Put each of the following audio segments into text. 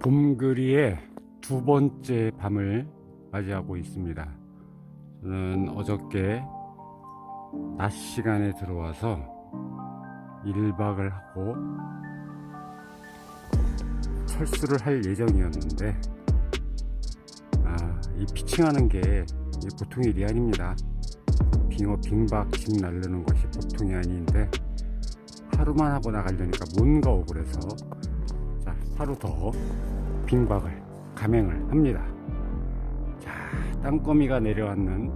봄그리의 두 번째 밤을 맞이하고 있습니다. 저는 어저께 낮 시간에 들어와서 1박을 하고 철수를 할 예정이었는데 아, 이 피칭하는 게 보통 일이 아닙니다. 빙어 빙박 징 날르는 것이 보통이 아닌데 하루만 하고 나가려니까 뭔가 억울해서 자, 하루 더 빙박을 감행을 합니다. 자, 땅거미가 내려앉는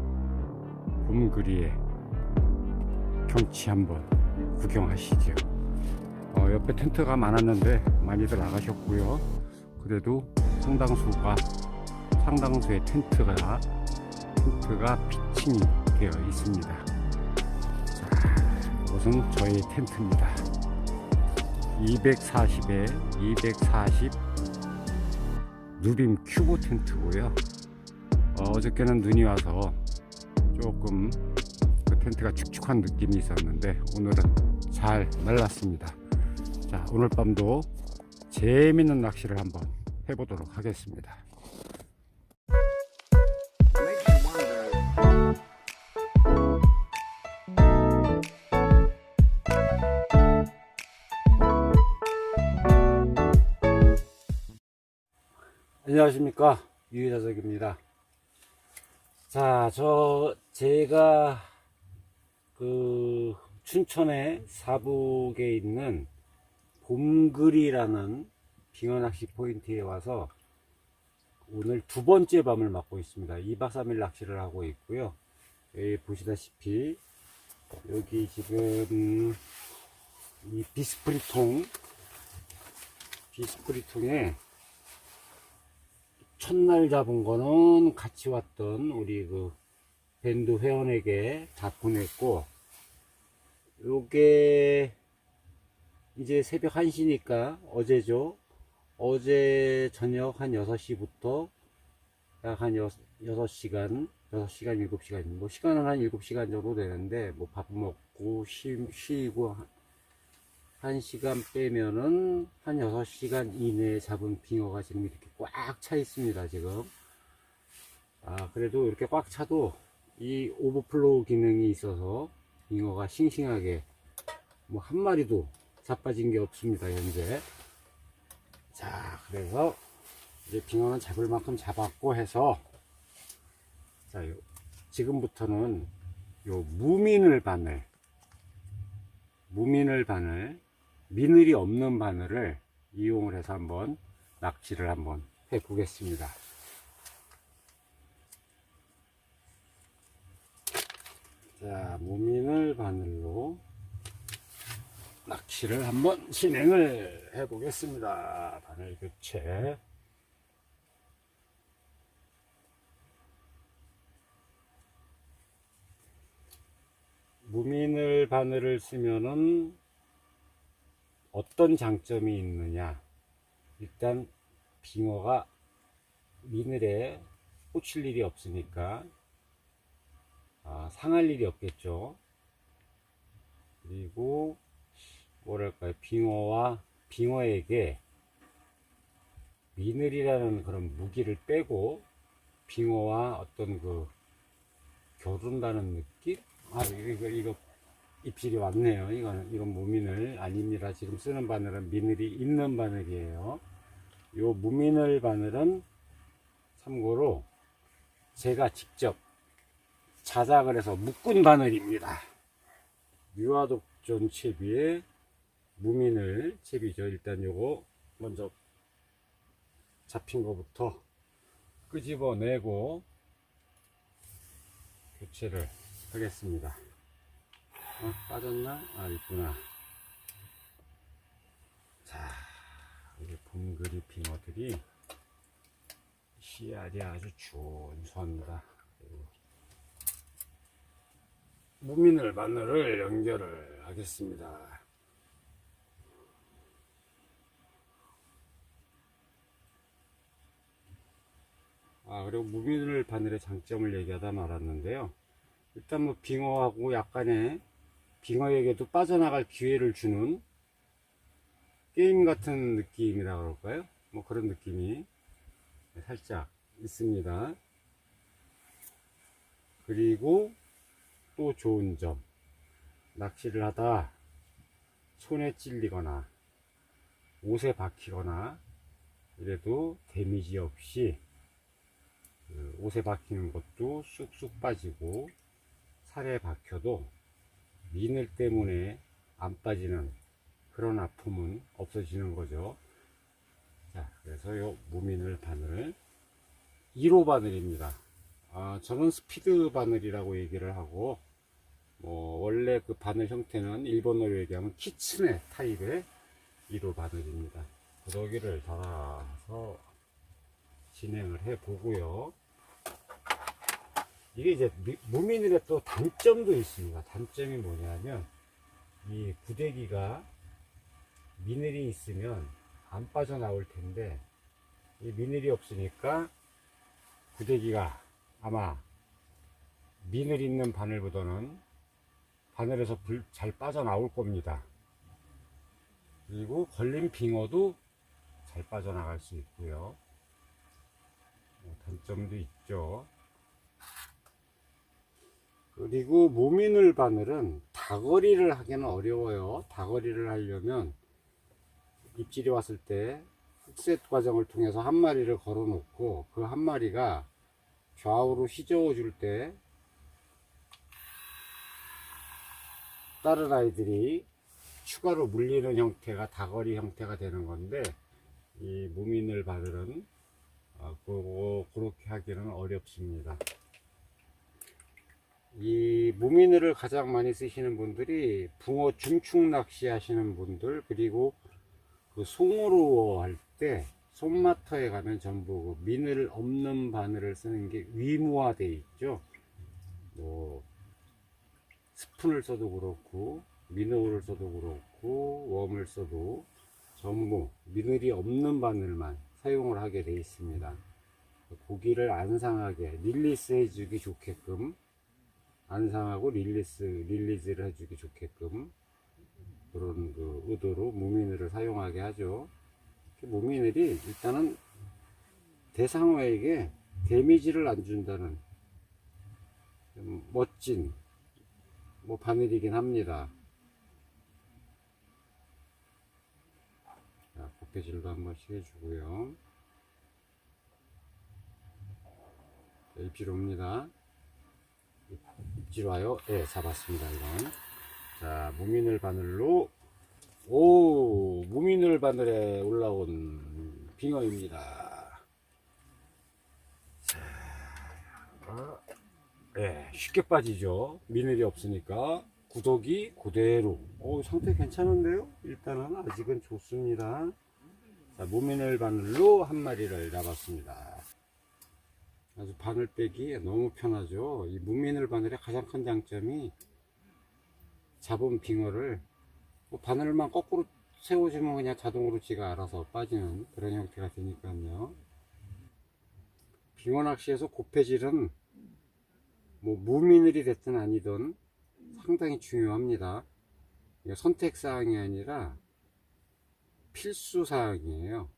봄그리의 경치 한번 구경하시죠. 어, 옆에 텐트가 많았는데 많이들 나가셨고요. 그래도 상당수가 상당수의 텐트가 텐트가 피칭이 되어 있습니다. 자, 이것은 저의 텐트입니다. 240에 240 누빔 큐브 텐트고요. 어, 저께는 눈이 와서 조금 그 텐트가 축축한 느낌이 있었는데 오늘은 잘 말랐습니다. 자, 오늘 밤도 재밌는 낚시를 한번 해보도록 하겠습니다. 안녕하십니까. 유희자석입니다. 자 저 제가 그 춘천의 사북에 있는 봄글이라는 빙어낚시 포인트에 와서 오늘 두 번째 밤을 맞고 있습니다. 2박 3일 낚시를 하고 있고요. 여기 보시다시피 여기 지금 이 비스프리통 비스프리통에 첫날 잡은 거는 같이 왔던 우리 그 밴드 회원에게 다 보냈고 요게 이제 새벽 1시니까 어제죠? 어제 저녁 한 6시부터 약 한 6시간 6시간 7시간 뭐 시간은 한 7시간 정도 되는데 뭐 밥 먹고 쉬, 쉬고 한 시간 빼면은 한 6시간 이내에 잡은 빙어가 지금 이렇게 꽉 차 있습니다, 지금. 아, 그래도 이렇게 꽉 차도 이 오버플로우 기능이 있어서 빙어가 싱싱하게 뭐 한 마리도 자빠진 게 없습니다, 현재. 자, 그래서 이제 빙어는 잡을 만큼 잡았고 해서 자, 요, 지금부터는 요 무민을 바늘 무민을 바늘, 미늘이 없는 바늘을 이용을 해서 한번 낚시를 한번 해 보겠습니다. 자, 무민을 바늘로 낚시를 한번 진행을 해 보겠습니다. 바늘 교체. 무민을 바늘을 쓰면은 어떤 장점이 있느냐? 일단 빙어가 미늘에 꽂힐 일이 없으니까 아, 상할 일이 없겠죠. 그리고 뭐랄까요? 빙어와 빙어에게 미늘이라는 그런 무기를 빼고 빙어와 어떤 그 겨룬다는 느낌? 아 이거 이거 입질이 왔네요. 이거는 이건 무민을 아닙니다. 지금 쓰는 바늘은 미늘이 있는 바늘이에요. 요 무민을 바늘은 참고로 제가 직접 자작을 해서 묶은 바늘입니다. 유화독전 채비에 무민을 채비죠. 일단 요거 먼저 잡힌 거부터 끄집어내고 교체를 하겠습니다. 어, 빠졌나? 아, 있구나. 자, 우리 봄그리 빙어들이 씨알이 아주 준수합니다. 무민을 바늘을 연결을 하겠습니다. 아, 그리고 무민을 바늘의 장점을 얘기하다 말았는데요. 일단 뭐 빙어하고 약간의 빙어에게도 빠져나갈 기회를 주는 게임 같은 느낌이라 그럴까요? 뭐 그런 느낌이 살짝 있습니다. 그리고 또 좋은 점 낚시를 하다 손에 찔리거나 옷에 박히거나 이래도 데미지 없이 그 옷에 박히는 것도 쑥쑥 빠지고 살에 박혀도 미늘 때문에 안 빠지는 그런 아픔은 없어지는 거죠. 자, 그래서 요 무민을 바늘 1호 바늘입니다. 아, 저는 스피드 바늘이라고 얘기를 하고 뭐 원래 그 바늘 형태는 일본어로 얘기하면 키츠네 타입의 1호 바늘입니다. 구더기를 달아서 진행을 해 보고요. 이게 이제 미- 무민일의 또 단점도 있습니다. 단점이 뭐냐면 이 구데기가 미늘이 있으면 안 빠져나올 텐데 이 미늘이 없으니까 구데기가 아마 미늘 있는 바늘보다는 바늘에서 불- 잘 빠져나올 겁니다. 그리고 걸린 빙어도 잘 빠져나갈 수 있고요. 뭐 단점도 있죠. 그리고 모미늘 바늘은 다거리를 하기는 어려워요. 다거리를 하려면 입질이 왔을 때 흑셋 과정을 통해서 한 마리를 걸어 놓고 그 한 마리가 좌우로 휘저어 줄 때 다른 아이들이 추가로 물리는 형태가 다거리 형태가 되는 건데 이 무민을 바늘은 어, 그렇게 하기는 어렵습니다. 이 무미늘을 가장 많이 쓰시는 분들이 붕어 중축 낚시 하시는 분들 그리고 그 송어로 할 때 손마터에 가면 전부 그 미늘 없는 바늘을 쓰는 게 위무화돼 있죠. 뭐 스푼을 써도 그렇고 미노를 써도 그렇고 웜을 써도 전부 미늘이 없는 바늘만 사용을 하게 돼 있습니다. 고기를 안 상하게 릴리스 해주기 좋게끔 안 상하고 릴리스 릴리즈를 해주기 좋게끔 그런 그 의도로 무미늘을 사용하게 하죠. 그 무미늘이 일단은 대상어에게 데미지를 안 준다는 좀 멋진 뭐 바늘이긴 합니다. 자, 곱해질도 한 번씩 해주고요. 자, 입질 옵니다. 와요. 네, 잡았습니다, 이건. 자, 무민을 바늘로, 오, 무민을 바늘에 올라온 빙어입니다. 네, 쉽게 빠지죠. 미늘이 없으니까. 구독이 그대로. 오, 상태 괜찮은데요? 일단은 아직은 좋습니다. 자, 무민을 바늘로 한 마리를 잡았습니다. 아주 바늘 빼기 너무 편하죠. 이 무민을 바늘의 가장 큰 장점이 잡은 빙어를 뭐 바늘만 거꾸로 세워주면 그냥 자동으로 지가 알아서 빠지는 그런 형태가 되니까요. 빙어 낚시에서 곱해질은 뭐 무미늘이 됐든 아니든 상당히 중요합니다. 이게 선택 사항이 아니라 필수 사항이에요.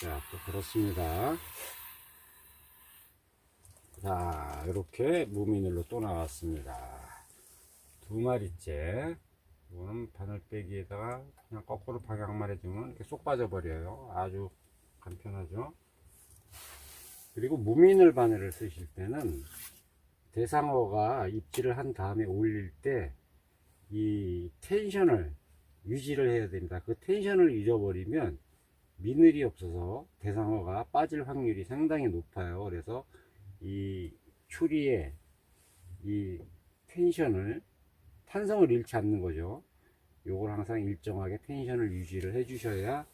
자, 또 그렇습니다. 자, 이렇게 무미늘로 또 나왔습니다. 두 마리째. 이거는 바늘 빼기에다가 그냥 거꾸로 방향만 해주면 이렇게 쏙 빠져버려요. 아주 간편하죠. 그리고 무민을 바늘을 쓰실 때는 대상어가 입질을 한 다음에 올릴 때 이 텐션을 유지를 해야 됩니다. 그 텐션을 잊어버리면 미늘이 없어서 대상어가 빠질 확률이 상당히 높아요. 그래서 이 추리에 이 텐션을 탄성을 잃지 않는 거죠. 요걸 항상 일정하게 텐션을 유지를 해 주셔야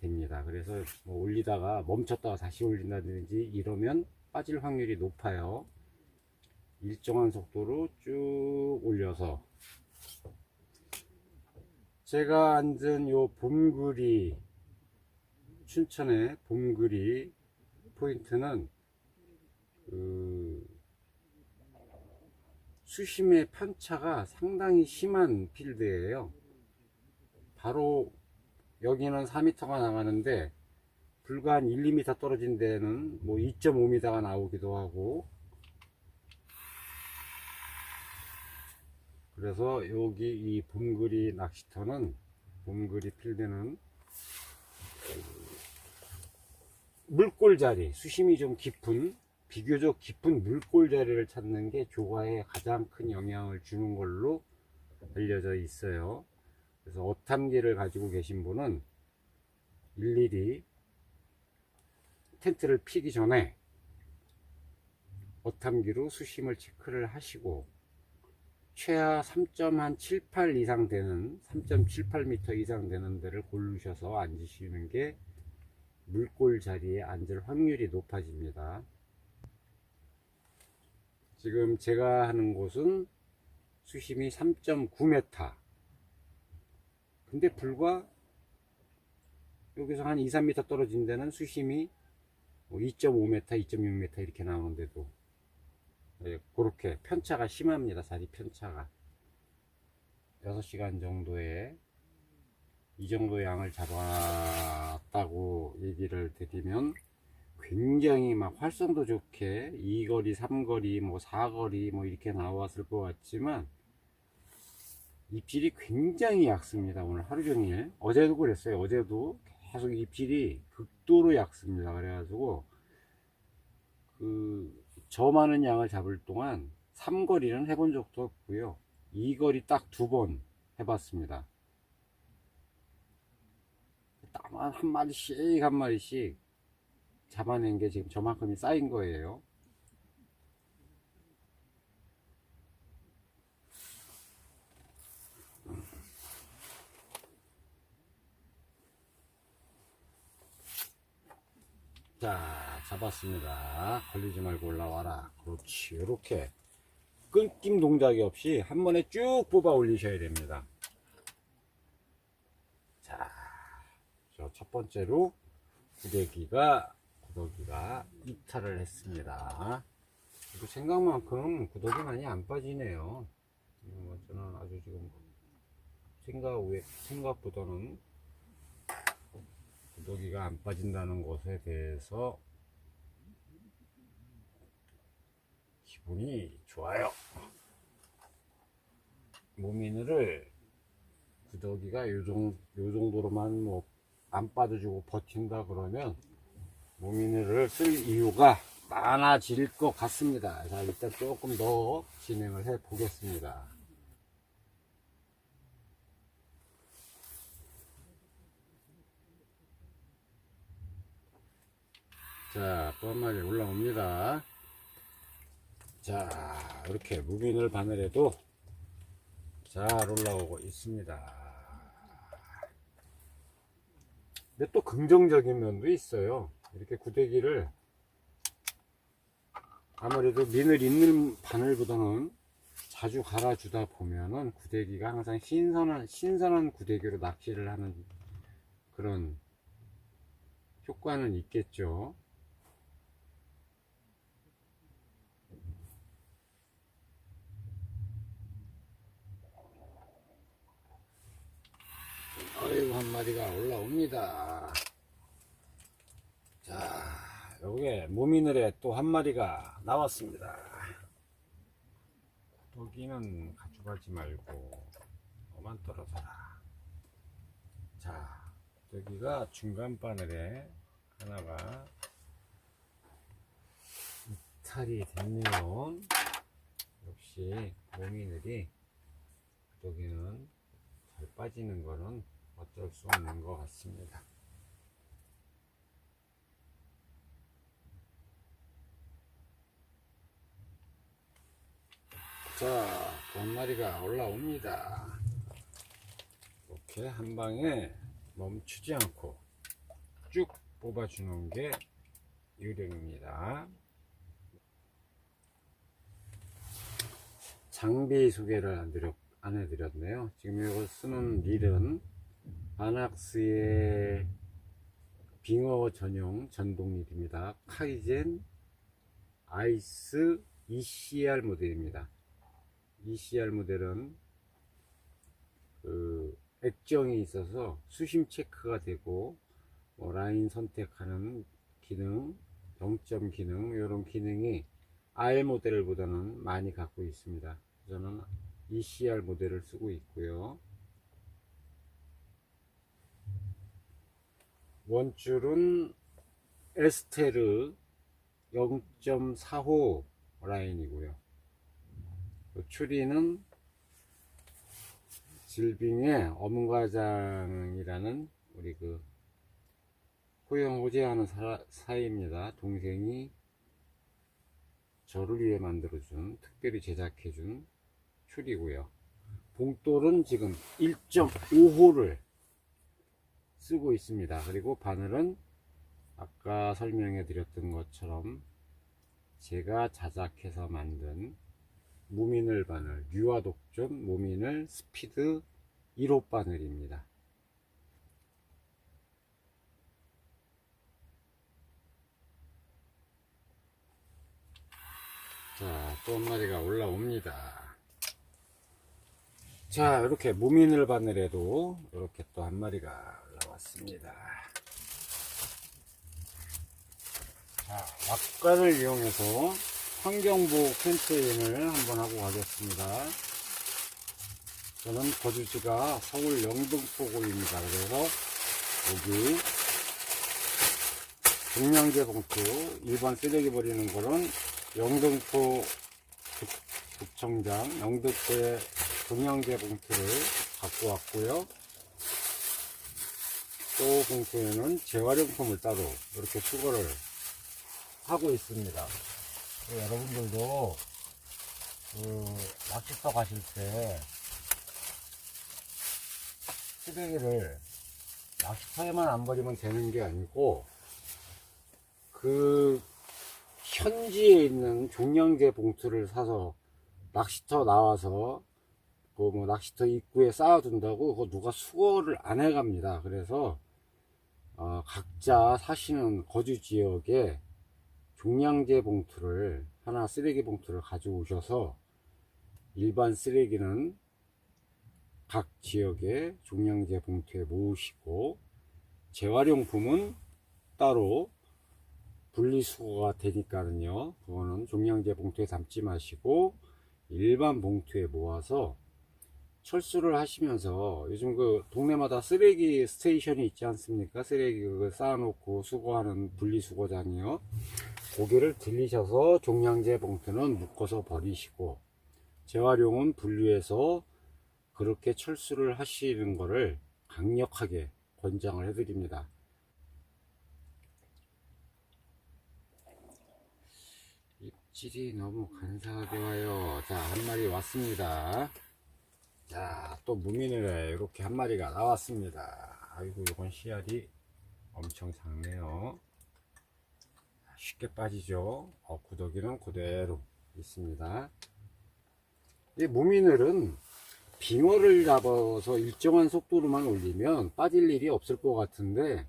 됩니다. 그래서 뭐 올리다가 멈췄다가 다시 올린다든지 이러면 빠질 확률이 높아요. 일정한 속도로 쭉 올려서 제가 앉은 요 봄그리 춘천의 봄그리 포인트는 그 수심의 편차가 상당히 심한 필드예요. 바로 여기는 4m가 나가는데 불과 한 1, 2m 떨어진 데는 뭐 2.5m가 나오기도 하고 그래서 여기 이 봄그리 낚시터는 봄그리 필드는 물골 자리 수심이 좀 깊은 비교적 깊은 물골 자리를 찾는 게 조과에 가장 큰 영향을 주는 걸로 알려져 있어요. 그래서 어탐기를 가지고 계신 분은 일일이 텐트를 피기 전에 어탐기로 수심을 체크를 하시고 최하 3.78 이상 되는 3.78m 이상 되는 데를 고르셔서 앉으시는 게 물골 자리에 앉을 확률이 높아집니다. 지금 제가 하는 곳은 수심이 3.9m. 근데 불과 여기서 한 2, 3m 떨어진 데는 수심이 뭐 2.5m, 2.6m 이렇게 나오는데도 예, 그렇게 편차가 심합니다. 자리 편차가. 6시간 정도에 이 정도 양을 잡 았다고 얘기를 드리면 굉장히 막 활성도 좋게 2거리, 3거리, 뭐 4거리 뭐 이렇게 나왔을 것 같지만 입질이 굉장히 얕습니다. 오늘 하루 종일. 어제도 그랬어요. 어제도 계속 입질이 극도로 얕습니다. 그래가지고 그 저 많은 양을 잡을 동안 3거리는 해본 적도 없고요. 2거리 딱 두 번 해봤습니다. 딱한 마리씩 한 마리씩 잡아낸 게 지금 저만큼이 쌓인 거예요. 자, 잡았습니다. 걸리지 말고 올라와라. 그렇지. 이렇게 끊김 동작이 없이 한 번에 쭉 뽑아 올리셔야 됩니다. 자, 저 첫 번째로 구데기가 구더기가 이탈을 했습니다. 그리고 생각만큼 구더기 많이 안 빠지네요. 어, 저는 아주 지금 생각 외 생각보다는 구더기가 안 빠진다는 것에 대해서 기분이 좋아요. 모미늘을 구더기가 요, 정, 요 정도로만 뭐 안 빠져주고 버틴다 그러면 모미늘을 쓸 이유가 많아질 것 같습니다. 자, 일단 조금 더 진행을 해 보겠습니다. 자, 또 한 마리 올라옵니다. 자, 이렇게 무빈을 바늘에도 잘 올라오고 있습니다. 근데 또 긍정적인 면도 있어요. 이렇게 구데기를 아무래도 민을 있는 바늘보다는 자주 갈아주다 보면은 구데기가 항상 신선한, 신선한 구데기로 낚시를 하는 그런 효과는 있겠죠. 어이구, 한 마리가 올라옵니다. 자, 요게 모미늘에 또 한 마리가 나왔습니다. 여기는 가져가지 말고, 너만 떨어져라. 자, 여기가 중간 바늘에 하나가 이탈이 됐네요. 역시 모미늘이 여기는 잘 빠지는 거는 어쩔 수 없는 것 같습니다. 자, 본 마리가 올라옵니다. 이렇게 한 방에 멈추지 않고 쭉 뽑아주는 게 요령입니다. 장비 소개를 안, 드렸, 안 해드렸네요. 지금 이거 쓰는 릴은 아낙스의 빙어 전용 전동릴입니다. 카이젠 아이스 ECR 모델입니다. ECR 모델은 그 액정이 있어서 수심 체크가 되고 뭐 라인 선택하는 기능, 정점 기능 이런 기능이 R 모델보다는 많이 갖고 있습니다. 저는 ECR 모델을 쓰고 있고요. 원줄은 에스테르 0.45 라인이고요. 그 추리는 질빙의 어문과장이라는 우리 그 호영 호재하는 사, 사이입니다. 동생이 저를 위해 만들어준 특별히 제작해준 추리고요. 봉돌은 지금 1.5호를 쓰고 있습니다. 그리고 바늘은 아까 설명해 드렸던 것처럼 제가 자작해서 만든 무미늘 바늘, 유화 독존 무미늘 스피드 1호 바늘입니다. 자, 또 한 마리가 올라옵니다. 자, 이렇게 무미늘 바늘에도 이렇게 또 한 마리가 올라왔습니다. 자, 막간을 이용해서 환경보호 캠페인을 한번 하고 가겠습니다. 저는 거주지가 서울 영등포구입니다. 그래서 여기 중량제 봉투 일반 쓰레기 버리는 거는 영등포 북- 북청장 영등포의 중량제 봉투를 갖고 왔고요. 또 봉투에는 재활용품을 따로 이렇게 수거를 하고 있습니다. 그 여러분들도 그 낚시터 가실 때 쓰레기를 낚시터에만 안 버리면 되는 게 아니고 그 현지에 있는 종량제 봉투를 사서 낚시터 나와서 그 뭐 낚시터 입구에 쌓아둔다고 그거 누가 수거를 안 해갑니다. 그래서 어, 각자 사시는 거주 지역에 종량제 봉투를 하나 쓰레기 봉투를 가져오셔서 일반 쓰레기는 각 지역의 종량제 봉투에 모으시고 재활용품은 따로 분리수거가 되니까는요 그거는 종량제 봉투에 담지 마시고 일반 봉투에 모아서 철수를 하시면서 요즘 그 동네마다 쓰레기 스테이션이 있지 않습니까 쓰레기 그거 쌓아놓고 수거하는 분리수거장이요 고개를 들리셔서 종량제 봉투는 묶어서 버리시고 재활용은 분류해서 그렇게 철수를 하시는 것을 강력하게 권장을 해드립니다. 입질이 너무 간사하게 와요. 자, 한 마리 왔습니다. 자, 또 무민을 이렇게 한 마리가 나왔습니다. 아이고, 이건 씨알이 엄청 작네요. 쉽게 빠지죠. 어, 구더기는 그대로 있습니다. 이 무미늘은 빙어를 잡아서 일정한 속도로만 올리면 빠질 일이 없을 것 같은데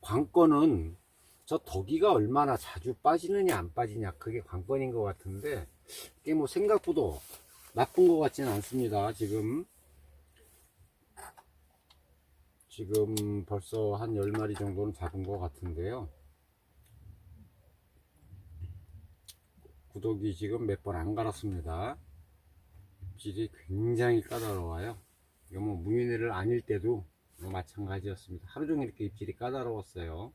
관건은 저 덕이가 얼마나 자주 빠지느냐 안 빠지냐 그게 관건인 것 같은데 이게 뭐 생각보다 나쁜 것 같지는 않습니다 지금 지금 벌써 한 10마리 정도는 잡은 것 같은데요 구독이 지금 몇 번 안 갈았습니다. 입질이 굉장히 까다로워요. 이거 뭐 무민회를 아닐 때도 뭐 마찬가지였습니다. 하루 종일 이렇게 입질이 까다로웠어요.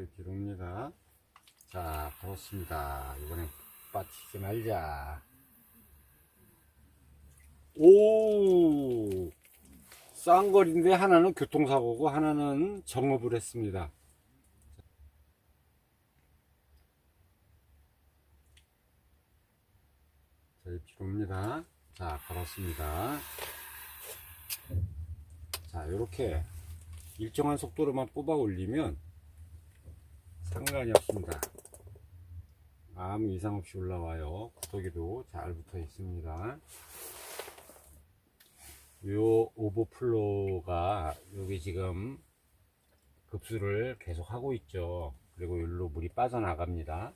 입질 옵니다. 자, 그렇습니다. 이번엔 빠치지 말자. 오! 쌍거리인데 하나는 교통사고고 하나는 정업을 했습니다. 자, 옵니다. 자, 걸었습니다. 자, 이렇게 일정한 속도로만 뽑아 올리면 상관이 없습니다. 아무 이상 없이 올라와요. 구더기도 잘 붙어 있습니다. 요 오버플로가 여기 지금 급수를 계속 하고 있죠. 그리고 일로 물이 빠져나갑니다.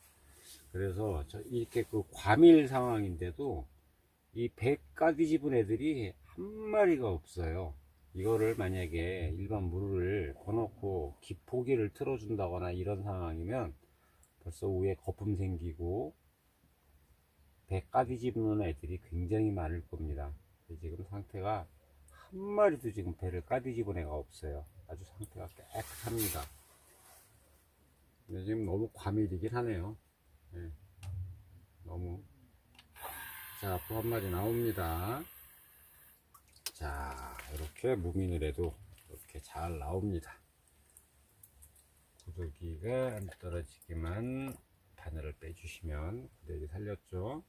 그래서 저 이렇게 그 과밀 상황인데도 이 100가지 집은 애들이 한 마리가 없어요. 이거를 만약에 일반 물을 거놓고 기포기를 틀어준다거나 이런 상황이면 벌써 위에 거품 생기고 배까지 집는 애들이 굉장히 많을 겁니다. 지금 상태가 한 마리도 지금 배를 까디 집은 애가 없어요. 아주 상태가 깨끗합니다. 지금 너무 과밀이긴 하네요. 예. 너무. 자, 또한 마리 나옵니다. 자, 이렇게 무민을 해도 이렇게 잘 나옵니다. 구더기가 안 떨어지기만 바늘을 빼주시면 구더기 살렸죠.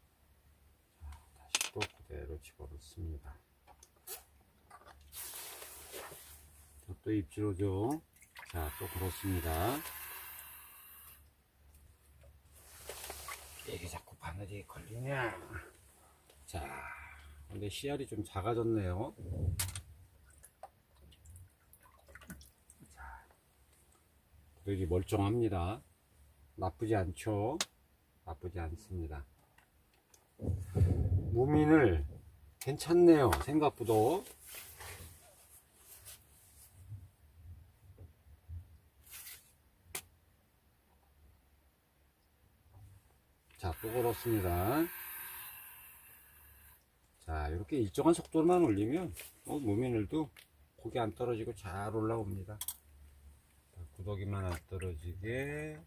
자, 다시 또 그대로 집어넣습니다. 자, 또 입질 오죠. 자, 또 걸었습니다. 이게 자꾸 바늘이 걸리냐? 자, 근데 씨알이 좀 작아졌네요. 자, 여기 멀쩡합니다. 나쁘지 않죠? 나쁘지 않습니다. 무민을 괜찮네요. 생각보다. 자, 또 걸었습니다. 자, 이렇게 일정한 속도만 올리면, 어, 무민을도 고기 안 떨어지고 잘 올라옵니다. 자, 구더기만 안 떨어지게,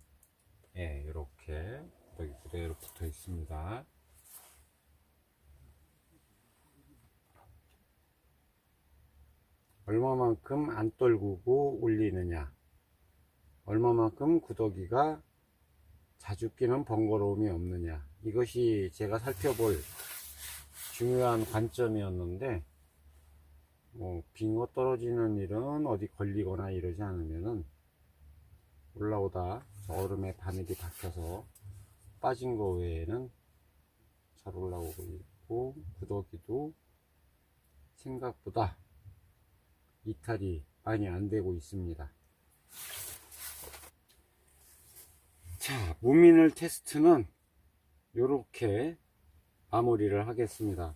예, 이렇게 구더기 그대로 붙어 있습니다. 얼마만큼 안 떨구고 올리느냐, 얼마만큼 구더기가 자주 끼는 번거로움이 없느냐, 이것이 제가 살펴볼 중요한 관점이었는데 뭐 빙어 떨어지는 일은 어디 걸리거나 이러지 않으면은 올라오다 저 얼음에 바늘이 박혀서 빠진 거 외에는 잘 올라오고 있고 구더기도 생각보다 이탈이 많이 안 되고 있습니다. 자, 무민을 테스트는 이렇게 마무리를 하겠습니다.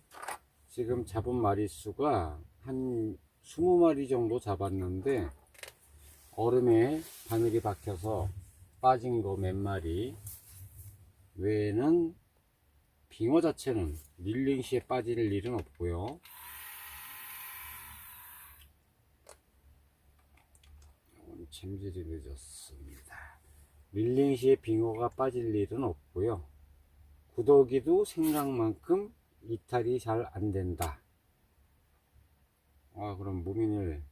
지금 잡은 마리수가 한 20마리 정도 잡았는데 얼음에 바늘이 박혀서 빠진 거 몇 마리 외에는 빙어 자체는 릴링 시에 빠질 일은 없고요. 챔질이 늦었습니다. 릴링 시에 빙어가 빠질 일은 없고요. 구더기도 생각만큼 이탈이 잘 안 된다. 아, 그럼 무민을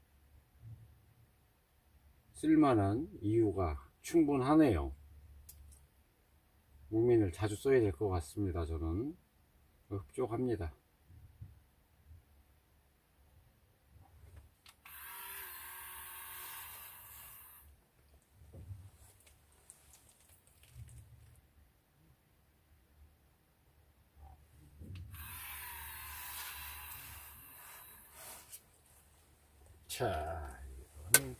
쓸만한 이유가 충분하네요. 무민을 자주 써야 될 것 같습니다. 저는 흡족합니다. 자, 이거는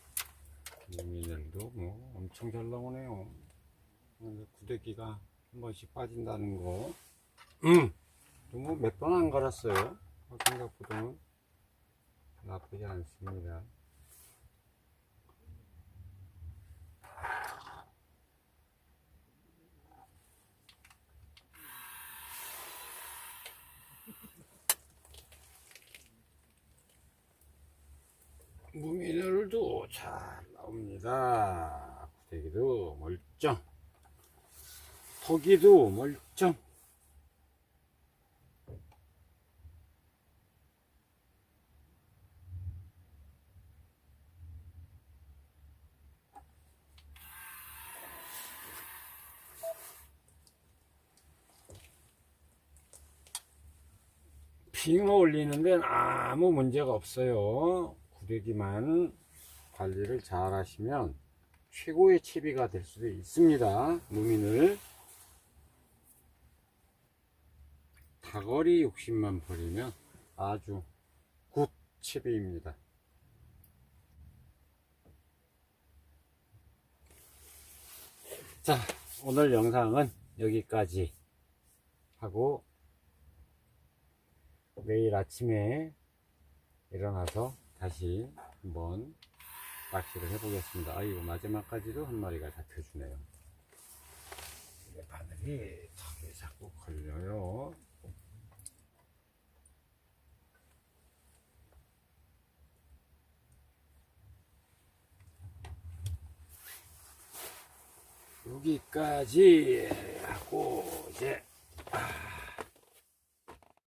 무민을도 뭐 엄청 잘 나오네요. 구데기가 한 번씩 빠진다는 거. 음! 뭐몇 번 안 갈았어요. 어, 생각보다는 나쁘지 않습니다. 무미늘도 잘 나옵니다. 구데기도 멀쩡. 토기도 멀쩡. 빙어 올리는 데는 아무 문제가 없어요. 구데기만 관리를 잘 하시면 최고의 채비가 될 수도 있습니다. 무민을. 다거리 욕심만 버리면 아주 굿 채비입니다. 자, 오늘 영상은 여기까지 하고 내일 아침에 일어나서 다시 한번 낚시를 해보겠습니다. 아이고, 마지막까지도 한 마리가 잡혀주네요. 이게 바늘이 턱에 자꾸 걸려요. 여기까지 하고 이제